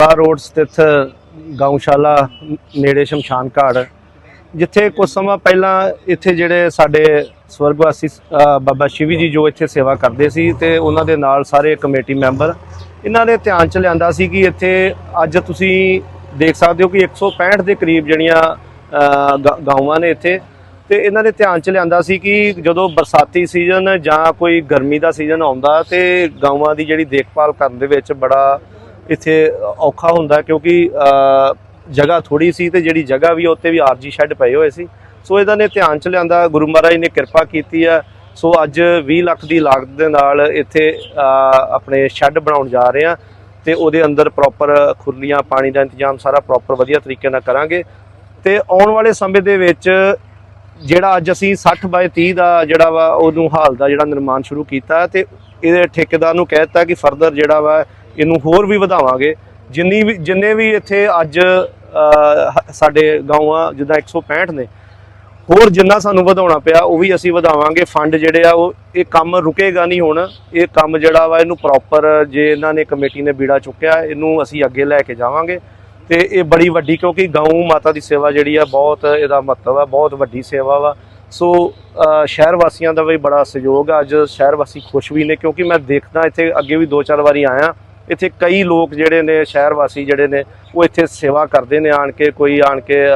ਆ ਰੋਡ ਸਥਿਤ ਗਊਸ਼ਾਲਾ, ਨੇੜੇ ਸ਼ਮਸ਼ਾਨ ਘਾਟ, ਜਿੱਥੇ ਕੁਝ ਸਮਾਂ ਪਹਿਲਾਂ ਇੱਥੇ ਜਿਹੜੇ ਸਾਡੇ ਸਵਰਗਵਾਸੀ ਬਾਬਾ ਸ਼ਿਵੀ ਜੀ ਜੋ ਇੱਥੇ ਸੇਵਾ ਕਰਦੇ ਸੀ ਤੇ ਉਹਨਾਂ ਦੇ ਨਾਲ ਸਾਰੇ ਕਮੇਟੀ ਮੈਂਬਰ ਇਹਨਾਂ ਦੇ ਧਿਆਨ ਚ ਲਿਆਂਦਾ ਸੀ ਕਿ ਇੱਥੇ ਅੱਜ ਤੁਸੀਂ ਦੇਖ ਸਕਦੇ ਹੋ ਕਿ 165 ਦੇ ਕਰੀਬ ਜਿਹੜੀਆਂ ਗ- ਗਾਵਾਂ ਨੇ ਇੱਥੇ ਤੇ ਇਹਨਾਂ ਦੇ ਧਿਆਨ ਚ ਲਿਆਂਦਾ ਸੀ ਕਿ ਜਦੋਂ ਬਰਸਾਤੀ ਸੀਜ਼ਨ ਜਾਂ ਕੋਈ ਗਰਮੀ ਦਾ ਸੀਜ਼ਨ ਆਉਂਦਾ ਤੇ ਗਾਵਾਂ ਦੀ ਜਿਹੜੀ ਦੇਖਭਾਲ ਕਰਨ ਦੇ ਵਿੱਚ ਬੜਾ ਇੱਥੇ ਔਖਾ ਹੁੰਦਾ ਕਿਉਂਕਿ ਜਗ੍ਹਾ ਥੋੜੀ ਸੀ ਤੇ ਜਿਹੜੀ ਜਗ੍ਹਾ ਵੀ ਉੱਤੇ ਵੀ ਆਰਜੀ ਸ਼ੈੱਡ ਪਏ ਹੋਏ ਸੀ। ਸੋ ਇਹਦਾ ਨੇ ਧਿਆਨ ਚ ਲਿਆਂਦਾ, ਗੁਰੂ ਮਹਾਰਾਜ ਨੇ ਕਿਰਪਾ ਕੀਤੀ ਆ। ਸੋ ਅੱਜ 20 ਲੱਖ ਦੀ ਲਾਗਤ ਦੇ ਨਾਲ ਇੱਥੇ ਆਪਣੇ ਸ਼ੈੱਡ ਬਣਾਉਣ ਜਾ ਰਹੇ ਆ ਤੇ ਉਹਦੇ ਅੰਦਰ ਪ੍ਰੋਪਰ ਖੁਰਲੀਆਂ, ਪਾਣੀ ਦਾ ਇੰਤਜ਼ਾਮ ਸਾਰਾ ਪ੍ਰੋਪਰ ਵਧੀਆ ਤਰੀਕੇ ਨਾਲ ਕਰਾਂਗੇ। ਤੇ ਆਉਣ ਵਾਲੇ ਸਮੇਂ ਦੇ ਵਿੱਚ ਜਿਹੜਾ ਅੱਜ ਅਸੀਂ 60 ਬਾਏ 30 ਦਾ ਜਿਹੜਾ ਵਾ, ਉਹਨੂੰ ਹਾਲ ਦਾ ਜਿਹੜਾ ਨਿਰਮਾਣ ਸ਼ੁਰੂ ਕੀਤਾ ਹੈ ਤੇ ਇਹਦੇ ਠੇਕੇਦਾਰ ਨੂੰ ਕਹਿ ਦਿੱਤਾ ਕਿ ਫਰਦਰ ਜਿਹੜਾ ਵਾ ਇਹਨੂੰ ਹੋਰ ਵੀ ਵਧਾਵਾਂਗੇ। ਜਿੰਨੀ ਵੀ ਜਿੰਨੇ ਵੀ ਇੱਥੇ ਅੱਜ ਅਹ, ਹ- ਸਾਡੇ ਗਾਵਾਂ ਜਿੱਦਾਂ 165 ਨੇ ਹੋਰ ਜਿੰਨਾ ਸਾਨੂੰ ਵਧਾਉਣਾ ਪਿਆ ਉਹ ਵੀ ਅਸੀਂ ਵਧਾਵਾਂਗੇ। ਫੰਡ ਜਿਹੜੇ ਆ ਉਹ ਇਹ ਕੰਮ ਰੁਕੇਗਾ ਨਹੀਂ ਹੁਣ। ਇਹ ਕੰਮ ਜਿਹੜਾ ਵਾ ਇਹਨੂੰ ਪ੍ਰੋਪਰ ਜੇ ਇਹਨਾਂ ਨੇ ਕਮੇਟੀ ਨੇ ਬੀੜਾ ਚੁੱਕਿਆ ਇਹਨੂੰ ਅਸੀਂ ਅੱਗੇ ਲੈ ਕੇ ਜਾਵਾਂਗੇ। ਤੇ ਇਹ ਬੜੀ ਵੱਡੀ ਕਿਉਂਕਿ ਗਊ ਮਾਤਾ ਦੀ ਸੇਵਾ ਜਿਹੜੀ ਆ ਬਹੁਤ ਇਹਦਾ ਮਹੱਤਵ ਆ ਬਹੁਤ ਵੱਡੀ ਸੇਵਾ ਵਾ। ਸੋ ਸ਼ਹਿਰ ਵਾਸੀਆਂ ਦਾ ਵੀ ਬੜਾ ਸਹਿਯੋਗ ਆ। ਅੱਜ ਸ਼ਹਿਰ ਵਾਸੀ ਖੁਸ਼ ਵੀ ਨੇ ਕਿਉਂਕਿ ਮੈਂ ਦੇਖਦਾ ਇੱਥੇ ਅੱਗੇ ਵੀ ਦੋ ਚਾਰ ਵਾਰੀ ਆਇਆ। ਇੱਥੇ ਕਈ ਲੋਕ ਜਿਹੜੇ ਨੇ ਸ਼ਹਿਰ ਵਾਸੀ ਜਿਹੜੇ ਨੇ, ਉਹ ਇੱਥੇ ਸੇਵਾ ਕਰਦੇ ਨੇ, ਆਣ ਕੇ ਕੋਈ, ਆਣ ਕੇ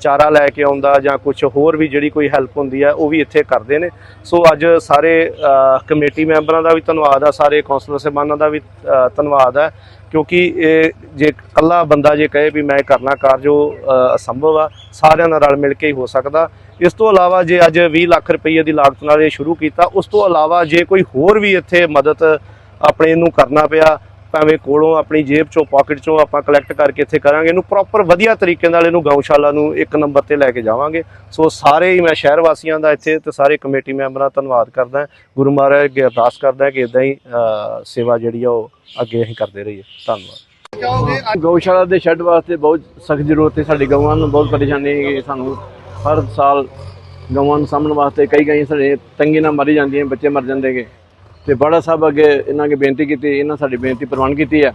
ਚਾਰਾ ਲੈ ਕੇ ਆਉਂਦਾ ਜਾਂ ਕੁਝ ਹੋਰ ਵੀ ਜਿਹੜੀ ਕੋਈ ਹੈਲਪ ਹੁੰਦੀ ਹੈ, ਉਹ ਵੀ ਇੱਥੇ ਕਰਦੇ ਨੇ। ਸੋ ਅੱਜ ਸਾਰੇ ਕਮੇਟੀ ਮੈਂਬਰਾਂ ਦਾ ਵੀ ਧੰਨਵਾਦ ਆ, ਸਾਰੇ ਕੌਂਸਲਰ ਸਾਹਿਬਾਨਾਂ ਦਾ ਵੀ ਧੰਨਵਾਦ ਹੈ ਕਿਉਂਕਿ ਇਹ ਜੇ ਇਕੱਲਾ ਬੰਦਾ ਜੇ ਕਹੇ ਵੀ ਮੈਂ ਕਰਨਾ ਕਾਰਜ, ਉਹ ਅਸੰਭਵ ਆ, ਸਾਰਿਆਂ ਨਾਲ ਰਲ ਮਿਲ ਕੇ ਹੀ ਹੋ ਸਕਦਾ। ਇਸ ਤੋਂ ਇਲਾਵਾ ਜੇ ਅੱਜ 20 ਲੱਖ ਰੁਪਏ ਦੀ ਲਾਗਤ ਨਾਲ ਇਹ ਸ਼ੁਰੂ ਕੀਤਾ, ਉਸ ਤੋਂ ਇਲਾਵਾ ਜੇ ਕੋਈ ਹੋਰ ਵੀ ਇੱਥੇ ਮਦਦ ਆਪਣੇ ਨੂੰ ਕਰਨਾ ਪਿਆ, ਭਾਵੇਂ ਕੋਲੋਂ ਆਪਣੀ ਜੇਬ ਚੋਂ ਪਾਕਟ ਚੋਂ ਆਪਾਂ ਕਲੈਕਟ ਕਰਕੇ ਇੱਥੇ ਕਰਾਂਗੇ। ਇਹਨੂੰ ਪ੍ਰੋਪਰ ਵਧੀਆ ਤਰੀਕੇ ਨਾਲ ਇਹਨੂੰ ਗਊਸ਼ਾਲਾ ਨੂੰ ਇੱਕ ਨੰਬਰ ਤੇ ਲੈ ਕੇ ਜਾਵਾਂਗੇ। ਸੋ ਸਾਰੇ ਹੀ ਮੈਂ ਸ਼ਹਿਰ ਵਾਸੀਆਂ ਦਾ ਇੱਥੇ ਤੇ ਸਾਰੇ ਕਮੇਟੀ ਮੈਂਬਰਾਂ ਦਾ ਧੰਨਵਾਦ ਕਰਦਾ। ਗੁਰੂ ਮਹਾਰਾਜ ਅੱਗੇ ਅਰਦਾਸ ਕਰਦਾ ਕਿ ਇਦਾਂ ਹੀ ਸੇਵਾ ਜਿਹੜੀ ਆ ਉਹ ਅੱਗੇ ਅਸੀਂ ਕਰਦੇ ਰਹੀਏ। ਧੰਨਵਾਦ। ਗਊਸ਼ਾਲਾ ਦੇ ਸ਼ੈੱਡ ਵਾਸਤੇ ਬਹੁਤ ਸਖਤ ਜ਼ਰੂਰਤ ਹੈ। ਸਾਡੀ ਗਊਆਂ ਨੂੰ ਬਹੁਤ ਪਰੇਸ਼ਾਨੀ ਹੈ ਸਾਨੂੰ। ਹਰ ਸਾਲ ਗਊਆਂ ਨੂੰ ਸਾਂਭਣ ਵਾਸਤੇ ਕਈ ਕਈ ਸਾਡੇ ਤੰਗੀ ਨਾਲ ਮਰੀ ਜਾਂਦੀਆਂ, ਬੱਚੇ ਮਰ ਜਾਂਦੇਗੇ ਤੇ ਬੜਾ ਸਾਹਿਬ ਅੱਗੇ ਇਹਨਾਂ ਕੇ ਬੇਨਤੀ ਕੀਤੀ ਇਹਨਾਂ ਸਾਡੀ ਬੇਨਤੀ ਪ੍ਰਵਾਨ ਕੀਤੀ ਹੈ।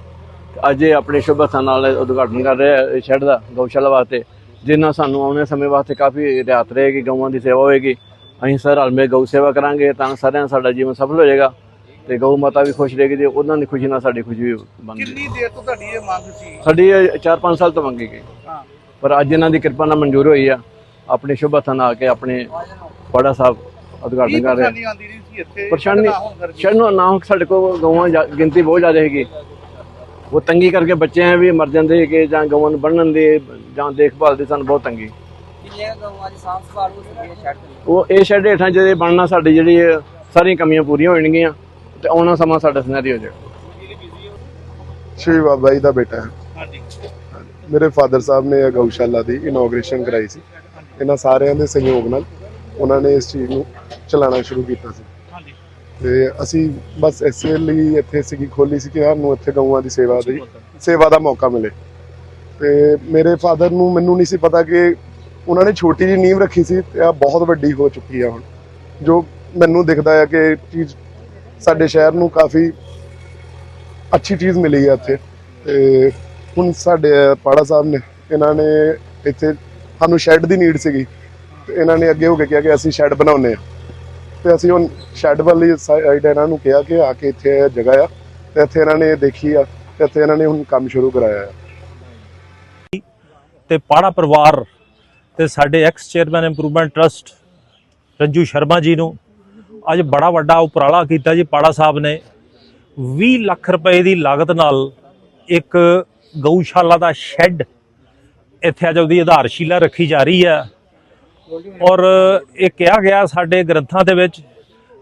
ਅੱਜ ਇਹ ਆਪਣੇ ਸ਼ੁਭ ਹੱਥਾਂ ਨਾਲ ਉਦਘਾਟਨ ਕਰ ਰਿਹਾ ਸ਼ੈੱਡ ਦਾ ਗਊਸ਼ਾਲਾ ਵਾਸਤੇ। ਜਿੰਨਾ ਸਾਨੂੰ ਆਉਣੇ ਸਮੇਂ ਵਾਸਤੇ ਕਾਫੀ ਰਿਆਤ ਰਹੇਗੀ ਗਊਆਂ ਦੀ ਸੇਵਾ ਹੋਏਗੀ। ਅਸੀਂ ਸਰ ਹਲਮੇ ਗਊ ਸੇਵਾ ਕਰਾਂਗੇ ਤਾਂ ਸਾਰਿਆਂ ਸਾਡਾ ਜੀਵਨ ਸਫਲ ਹੋ ਜਾਏਗਾ। ਤੇ ਗਊ ਮਾਤਾ ਵੀ ਖੁਸ਼ ਰਹੇਗੀ ਤੇ ਉਹਨਾਂ ਦੀ ਖੁਸ਼ੀ ਨਾਲ ਸਾਡੀ ਖੁਸ਼ੀ ਵੀ ਬਣਦੀ ਕਿੰਨੀ ਦੇਰ ਤੋਂ ਤੁਹਾਡੀ ਇਹ ਮੰਗ ਸੀ? ਸਾਡੀ 4-5 ਸਾਲ ਤੋਂ ਮੰਗੀ ਗਈ ਹਾਂ। ਪਰ ਅੱਜ ਇਹਨਾਂ ਦੀ ਕਿਰਪਾ ਨਾਲ ਮਨਜ਼ੂਰ ਹੋਈ ਆ। ਆਪਣੇ ਸ਼ੁਭ ਨਾਲ ਆ ਕੇ ਆਪਣੇ ਬੜਾ ਸਾਹਿਬ ਉਦਘਾਟਨ ਕਰ ਰਹੇ ਪਰੇਸ਼ਾਨੀ ਆਉਂਦੀ ਰਹੀ ਸੀ ਇੱਥੇ ਪਰੇਸ਼ਾਨੀ। ਸ਼ਰਨ ਨਾ ਸਾਡੇ ਕੋਲ ਗਊਆਂ ਗਿਣਤੀ ਬਹੁਤ ਜ਼ਿਆਦਾ ਹੈਗੀ। ਉਹ ਤੰਗੀ ਕਰਕੇ ਬੱਚੇ ਐ ਵੀ ਮਰ ਜਾਂਦੇ ਹੈਗੇ ਜਾਂ ਗਊਆਂ ਨੂੰ ਬੰਨਣ ਦੇ ਜਾਂ ਦੇਖਭਾਲ ਦੀ ਸਾਨੂੰ ਬਹੁਤ ਤੰਗੀ। ਕਿੰਨੀਆਂ ਗਊਆਂ ਦੀ ਸਾਂਭ ਸੰਭਾਲ ਹੋ ਸਕਦੀ ਹੈ ਛੱਡ ਦਿੰਦੇ ਉਹ ਇਹ ਸ਼ੈੱਡ ਹੇਠਾਂ ਜਿਹੜੇ ਬਣਨਾ ਸਾਡੀ ਜਿਹੜੀ ਇਹ ਸਾਰੀਆਂ ਕਮੀਆਂ ਪੂਰੀਆਂ ਹੋ ਜਾਣਗੀਆਂ ਤੇ ਆਉਣਾ ਸਮਾਂ ਸਾਡਾ ਸਿਨੈਰੀ ਹੋ ਜਾਏਗਾ। ਸ਼੍ਰੀ ਬਾਬਾ ਜੀ ਦਾ ਬੇਟਾ ਹੈ। ਹਾਂਜੀ। ਮੇਰੇ ਫਾਦਰ ਸਾਹਿਬ ਨੇ ਇਹ ਗਊਸ਼ਾਲਾ ਦੀ ਇਨੋਗ੍ਰੇਸ਼ਨ ਕਰਾਈ ਸੀ। ਇਹਨਾਂ ਸਾਰਿਆਂ ਦੇ ਸਹਿਯੋਗ ਨਾਲ ਉਹਨਾਂ ਨੇ ਇਸ ਚੀਜ਼ ਨੂੰ ਚਲਾਉਣਾ ਸ਼ੁਰੂ ਕੀਤਾ ਸੀ। ਹਾਂਜੀ। ਤੇ ਅਸੀਂ ਬਸ ਇਸੇ ਲਈ ਇੱਥੇ ਸੀਗੀ ਖੋਲੀ ਸੀ ਕਿ ਸਾਨੂੰ ਇੱਥੇ ਗਊਆਂ ਦੀ ਸੇਵਾ ਦੀ ਸੇਵਾ ਦਾ ਮੌਕਾ ਮਿਲੇ। ਤੇ ਮੇਰੇ ਫਾਦਰ ਨੂੰ ਮੈਨੂੰ ਨਹੀਂ ਸੀ ਪਤਾ ਕਿ ਉਹਨਾਂ ਨੇ ਛੋਟੀ ਜਿਹੀ ਨੀਂਵ ਰੱਖੀ ਸੀ ਤੇ ਆ ਬਹੁਤ ਵੱਡੀ ਹੋ ਚੁੱਕੀ ਆ ਹੁਣ। ਜੋ ਮੈਨੂੰ ਦਿਖਦਾ ਹੈ ਕਿ ਚੀਜ਼ ਸਾਡੇ ਸ਼ਹਿਰ ਨੂੰ ਕਾਫੀ ਅੱਛੀ ਚੀਜ਼ ਮਿਲੀ ਹੈ ਇੱਥੇ। ਤੇ ਹੁਣ ਸਾਡੇ ਪਾੜਾ ਸਾਹਿਬ ਨੇ ਇਹਨਾਂ ਨੇ ਇੱਥੇ ਸਾਨੂੰ ਸ਼ੈੱਡ ਦੀ ਨੀਡ ਸੀਗੀ। ਇਹਨਾਂ ਨੇ ਅੱਗੇ ਹੋ ਕੇ ਕਿਹਾ ਕਿ ਅਸੀਂ ਸ਼ੈੱਡ ਬਣਾਉਨੇ ਆ ਤੇ ਅਸੀਂ ਹੁਣ ਸ਼ੈੱਡ ਵਾਲੀ ਸਾਈਡ ਇਹਨਾਂ ਨੂੰ ਕਿਹਾ ਕਿ ਆ ਕੇ ਇੱਥੇ ਜਗ੍ਹਾ ਆ ਤੇ ਇੱਥੇ ਇਹਨਾਂ ਨੇ ਦੇਖੀ ਆ ਤੇ ਇੱਥੇ ਇਹਨਾਂ ਨੇ ਹੁਣ ਕੰਮ ਸ਼ੁਰੂ ਕਰਾਇਆ ਆ। ਤੇ ਪਾੜਾ ਪਰਿਵਾਰ ਤੇ ਸਾਡੇ ex chairman improvement trust Ranju Sharma ji ਨੂੰ ਅੱਜ ਬੜਾ ਵੱਡਾ ਉਪਰਾਲਾ ਕੀਤਾ ਜੀ, ਪਾੜਾ ਸਾਹਿਬ ਨੇ। 20 ਲੱਖ ਰੁਪਏ ਦੀ ਲਾਗਤ ਨਾਲ ਇੱਕ ਗਊਸ਼ਾਲਾ ਦਾ ਸ਼ੈੱਡ ਇੱਥੇ ਅੱਜ ਉਹਦੀ ਆਧਾਰਸ਼ਿਲਾ ਰੱਖੀ ਜਾ ਰਹੀ ਹੈ ਔਰ ਇਹ ਕਿਹਾ ਗਿਆ ਸਾਡੇ ਗ੍ਰੰਥਾਂ ਦੇ ਵਿੱਚ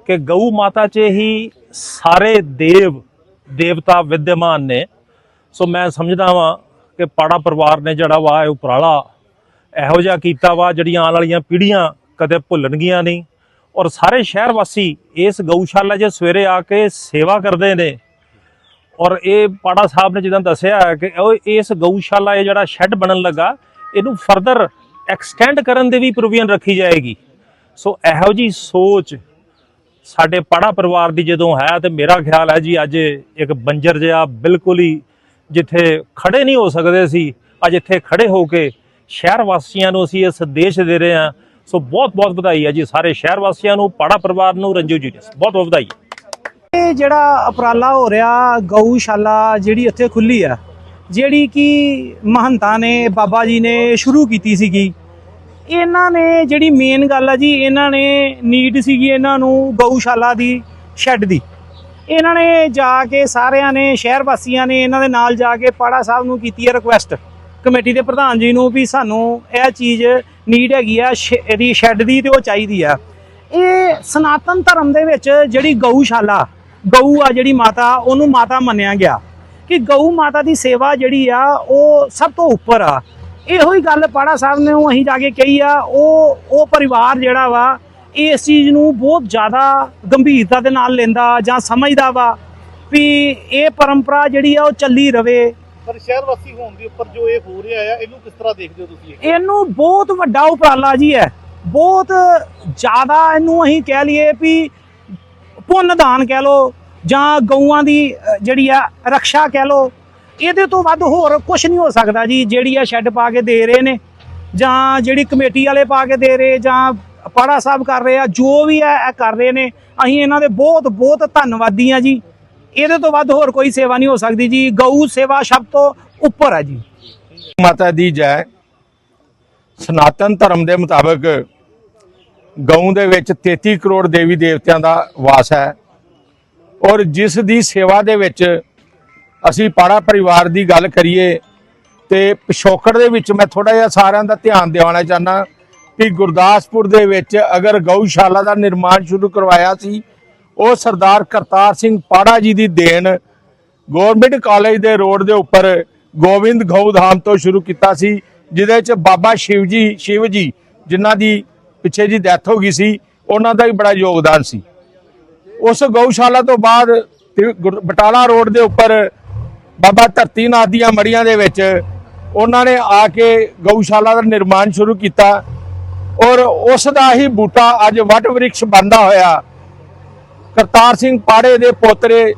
ਕਿ ਗਊ ਮਾਤਾ 'ਚ ਹੀ ਸਾਰੇ ਦੇਵ, ਦੇਵਤਾ ਵਿਦਿਆਮਾਨ ਨੇ। ਸੋ ਮੈਂ ਸਮਝਦਾ ਵਾਂ ਕਿ ਪਾੜਾ ਪਰਿਵਾਰ ਨੇ ਜਿਹੜਾ ਵਾ ਇਹ ਉਪਰਾਲਾ ਇਹੋ ਜਿਹਾ ਕੀਤਾ ਵਾ, ਜਿਹੜੀਆਂ ਆਉਣ ਵਾਲੀਆਂ ਪੀੜ੍ਹੀਆਂ ਕਦੇ ਭੁੱਲਣਗੀਆਂ ਨਹੀਂ। ਔਰ ਸਾਰੇ ਸ਼ਹਿਰ ਵਾਸੀ ਇਸ ਗਊਸ਼ਾਲਾ 'ਚ ਸਵੇਰੇ ਆ ਕੇ ਸੇਵਾ ਕਰਦੇ ਨੇ। ਔਰ ਇਹ ਪਾੜਾ ਸਾਹਿਬ ਨੇ ਜਿੱਦਾਂ ਦੱਸਿਆ ਕਿ ਉਹ ਇਸ ਗਊਸ਼ਾਲਾ ਇਹ ਜਿਹੜਾ ਸ਼ੈੱਡ ਬਣਨ ਲੱਗਾ, ਇਹਨੂੰ ਫਰਦਰ ਐਕਸਟੈਂਡ ਕਰਨ ਦੇ ਵੀ ਪ੍ਰੋਵੀਜ਼ਨ ਰੱਖੀ ਜਾਏਗੀ। ਸੋ ਇਹੋ ਜੀ ਸੋਚ ਸਾਡੇ ਪਾੜਾ ਪਰਿਵਾਰ ਦੀ ਜਦੋਂ ਹੈ ਤੇ ਮੇਰਾ ਖਿਆਲ ਹੈ ਜੀ ਅੱਜ ਇੱਕ ਬੰਜਰ ਜਿਹਾ ਬਿਲਕੁਲ ਹੀ ਜਿੱਥੇ ਖੜੇ ਨਹੀਂ ਹੋ ਸਕਦੇ ਸੀ, ਅੱਜ ਇੱਥੇ ਖੜੇ ਹੋ ਕੇ ਸ਼ਹਿਰ ਵਾਸੀਆਂ ਨੂੰ ਅਸੀਂ ਇਹ ਸੰਦੇਸ਼ ਦੇ ਰਹੇ ਹਾਂ। ਸੋ ਬਹੁਤ ਬਹੁਤ ਵਧਾਈ ਹੈ ਜੀ ਸਾਰੇ ਸ਼ਹਿਰ ਵਾਸੀਆਂ ਨੂੰ, ਪਾੜਾ ਪਰਿਵਾਰ ਨੂੰ, ਰੰਜੂ ਜੀ ਬਹੁਤ ਬਹੁਤ ਵਧਾਈ। ਇਹ ਜਿਹੜਾ ਉਪਰਾਲਾ ਹੋ ਰਿਹਾ, ਗਊਸ਼ਾਲਾ ਜਿਹੜੀ ਇੱਥੇ ਖੁੱਲੀ ਆ ਜਿਹੜੀ ਕਿ ਮਹੰਤਾਂ ਨੇ, ਬਾਬਾ ਜੀ ਨੇ ਸ਼ੁਰੂ ਕੀਤੀ ਸੀਗੀ। ਇਹਨਾਂ ਨੇ ਜਿਹੜੀ ਮੇਨ ਗੱਲ ਆ ਜੀ, ਇਹਨਾਂ ਨੇ ਨੀਡ ਸੀਗੀ ਇਹਨਾਂ ਨੂੰ ਗਊਸ਼ਾਲਾ ਦੀ ਸ਼ੈੱਡ ਦੀ। ਇਹਨਾਂ ਨੇ ਜਾ ਕੇ ਸਾਰਿਆਂ ਨੇ ਸ਼ਹਿਰ ਵਾਸੀਆਂ ਨੇ ਇਹਨਾਂ ਦੇ ਨਾਲ ਜਾ ਕੇ ਪਾੜਾ ਸਾਹਿਬ ਨੂੰ ਕੀਤੀ ਹੈ ਰਿਕੁਐਸਟ ਕਮੇਟੀ ਦੇ ਪ੍ਰਧਾਨ ਜੀ ਨੂੰ ਵੀ ਸਾਨੂੰ ਇਹ ਚੀਜ਼ ਨੀਡ ਹੈਗੀ ਆ, ਸ਼- ਇਹਦੀ ਸ਼ੈੱਡ ਦੀ ਤੇ ਉਹ ਚਾਹੀਦੀ ਆ। ਇਹ ਸਨਾਤਨ ਧਰਮ ਦੇ ਵਿੱਚ ਜਿਹੜੀ ਗਊਸ਼ਾਲਾ, ਗਊ ਆ ਜਿਹੜੀ ਮਾਤਾ, ਉਹਨੂੰ ਮਾਤਾ ਮੰਨਿਆ ਗਿਆ। ਕਿ ਗਊ ਮਾਤਾ ਦੀ ਸੇਵਾ ਜਿਹੜੀ ਆ ਉਹ ਸਭ ਤੋਂ ਉੱਪਰ ਆ। ਇਹੋ ਹੀ ਗੱਲ ਪਾੜਾ ਸਾਹਿਬ ਨੇ ਉਹ ਅਸੀਂ ਜਾ ਕੇ ਕਹੀ ਆ ਉਹ ਉਹ ਪਰਿਵਾਰ ਜਿਹੜਾ ਵਾ ਇਸ ਚੀਜ਼ ਨੂੰ ਬਹੁਤ ਜ਼ਿਆਦਾ ਗੰਭੀਰਤਾ ਦੇ ਨਾਲ ਲੈਂਦਾ ਜਾਂ ਸਮਝਦਾ ਵਾ ਵੀ ਇਹ ਪਰੰਪਰਾ ਜਿਹੜੀ ਆ ਉਹ ਚੱਲੀ ਰਵੇ। ਪਰ ਸ਼ਹਿਰ ਵਾਸੀ ਹੋਣ ਦੇ ਉੱਪਰ ਜੋ ਇਹ ਹੋ ਰਿਹਾ ਆ ਇਹਨੂੰ ਕਿਸ ਤਰ੍ਹਾਂ ਦੇਖਦੇ ਹੋ ਤੁਸੀਂ ਇਹ? ਇਹਨੂੰ ਬਹੁਤ ਵੱਡਾ ਉਪਰਾਲਾ ਜੀ ਹੈ। ਬਹੁਤ ਜ਼ਿਆਦਾ ਇਹਨੂੰ ਅਸੀਂ ਕਹਿ ਲਈਏ ਵੀ ਪੁੰਨ ਦਾਨ ਕਹਿ ਲੋ ਜਾਂ ਗਊਆਂ ਦੀ ਜਿਹੜੀ ਆ ਰੱਖਿਆ ਕਹਿ ਲੋ ਇਹਦੇ ਤੋਂ ਵੱਧ ਹੋਰ ਕੁਝ ਨਹੀਂ ਹੋ ਸਕਦਾ ਜੀ, ਜਿਹੜੀ ਆ ਸ਼ੈੱਡ ਪਾ ਕੇ ਦੇ ਰਹੇ ਨੇ, ਜਾਂ ਜਿਹੜੀ ਕਮੇਟੀ ਵਾਲੇ ਪਾ ਕੇ ਦੇ ਰਹੇ, ਜਾਂ ਪਾੜਾ ਸਾਹਿਬ ਕਰ ਰਹੇ ਆ, ਜੋ ਵੀ ਹੈ ਇਹ ਕਰ ਰਹੇ ਨੇ। ਅਸੀਂ ਇਹਨਾਂ ਦੇ ਬਹੁਤ ਬਹੁਤ ਧੰਨਵਾਦੀ ਆ ਜੀ। ਇਹਦੇ ਤੋਂ ਵੱਧ ਹੋਰ ਕੋਈ ਸੇਵਾ ਨਹੀਂ ਹੋ ਸਕਦੀ ਜੀ। ਗਊ ਸੇਵਾ ਸਭ ਤੋਂ ਉੱਪਰ ਹੈ ਜੀ। ਮਾਤਾ ਦੀ ਜੈ। ਸਨਾਤਨ ਧਰਮ ਦੇ ਮੁਤਾਬਕ ਗਊ ਦੇ ਵਿੱਚ 33 ਕਰੋੜ ਦੇਵੀ ਦੇਵਤਿਆਂ ਦਾ ਵਾਸ ਹੈ। ਔਰ ਜਿਸ ਦੀ ਸੇਵਾ ਦੇ ਵਿੱਚ ਅਸੀਂ ਪਾੜਾ ਪਰਿਵਾਰ ਦੀ ਗੱਲ ਕਰੀਏ ਤੇ ਪਿਛੋਕੜ ਦੇ ਵਿੱਚ ਮੈਂ ਥੋੜਾ ਜਿਹਾ ਸਾਰਿਆਂ ਦਾ ਧਿਆਨ ਦਿਵਾਉਣਾ ਚਾਹੁੰਦਾ ਕਿ ਗੁਰਦਾਸਪੁਰ ਦੇ ਵਿੱਚ ਅਗਰ ਗਊਸ਼ਾਲਾ ਦਾ ਨਿਰਮਾਣ ਸ਼ੁਰੂ ਕਰਵਾਇਆ ਸੀ, ਉਹ ਸਰਦਾਰ ਕਰਤਾਰ ਸਿੰਘ ਪਾੜਾ ਜੀ ਦੀ ਦੇਣ ਗਵਰਨਮੈਂਟ ਕਾਲਜ ਦੇ ਰੋਡ ਦੇ ਉੱਪਰ ਗੋਬਿੰਦ ਗਊਧਾਮ ਤੋਂ ਸ਼ੁਰੂ ਕੀਤਾ ਸੀ, ਜਿਹਦੇ ਵਿੱਚ ਬਾਬਾ ਸ਼ਿਵ ਜੀ ਸ਼ਿਵ ਜੀ ਜਿਨ੍ਹਾਂ ਦੀ ਪਿੱਛੇ ਜੀ ਡੈਥ ਹੋ ਗਈ ਸੀ, ਉਹਨਾਂ ਦਾ ਵੀ ਬੜਾ ਯੋਗਦਾਨ ਸੀ। ਉਸ ਗਊਸ਼ਾਲਾ ਤੋਂ ਬਾਅਦ ਤੇ ਬਟਾਲਾ ਰੋਡ ਦੇ ਉੱਪਰ ਬਾਬਾ ਧਰਤੀ ਨਾਥ ਦੀਆਂ ਮੜੀਆਂ ਦੇ ਵਿੱਚ ਉਹਨਾਂ ਨੇ ਆ ਕੇ ਗਊਸ਼ਾਲਾ ਦਾ ਨਿਰਮਾਣ ਸ਼ੁਰੂ ਕੀਤਾ ਔਰ ਉਸ ਦਾ ਹੀ ਬੂਟਾ ਅੱਜ ਵੱਟ ਵ੍ਰਿਕਸ਼ ਬੰਦਾ ਹੋਇਆ। ਕਰਤਾਰ ਸਿੰਘ ਪਾੜੇ ਦੇ ਪੋਤਰੇ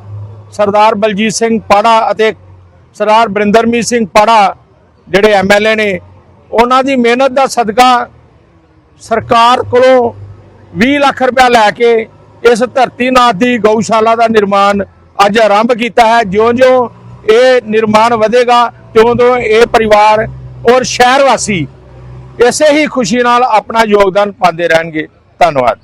ਸਰਦਾਰ ਬਲਜੀਤ ਸਿੰਘ ਪਾੜਾ ਅਤੇ ਸਰਦਾਰ ਬਰਿੰਦਰਮੀਤ ਸਿੰਘ ਪਾੜਾ, ਜਿਹੜੇ ਐਮਐਲਏ ਨੇ, ਉਹਨਾਂ ਦੀ ਮਿਹਨਤ ਦਾ ਸਦਕਾ ਸਰਕਾਰ ਕੋਲੋਂ 20 ਲੱਖ ਰੁਪਇਆ ਲੈ ਕੇ ਇਸ ਧਰਤੀ ਨਾਥ ਦੀ ਗਊਸ਼ਾਲਾ ਦਾ ਨਿਰਮਾਣ ਅੱਜ ਆਰੰਭ ਕੀਤਾ ਹੈ। ਜਿਉਂ-ਜਿਉਂ ਇਹ ਨਿਰਮਾਣ ਵਧੇਗਾ, ਤਿਉਂ-ਤਿਉਂ ਇਹ ਪਰਿਵਾਰ ਔਰ ਸ਼ਹਿਰ ਵਾਸੀ ਇਸੇ ਹੀ ਖੁਸ਼ੀ ਨਾਲ ਆਪਣਾ ਯੋਗਦਾਨ ਪਾਉਂਦੇ ਰਹਿਣਗੇ। ਧੰਨਵਾਦ।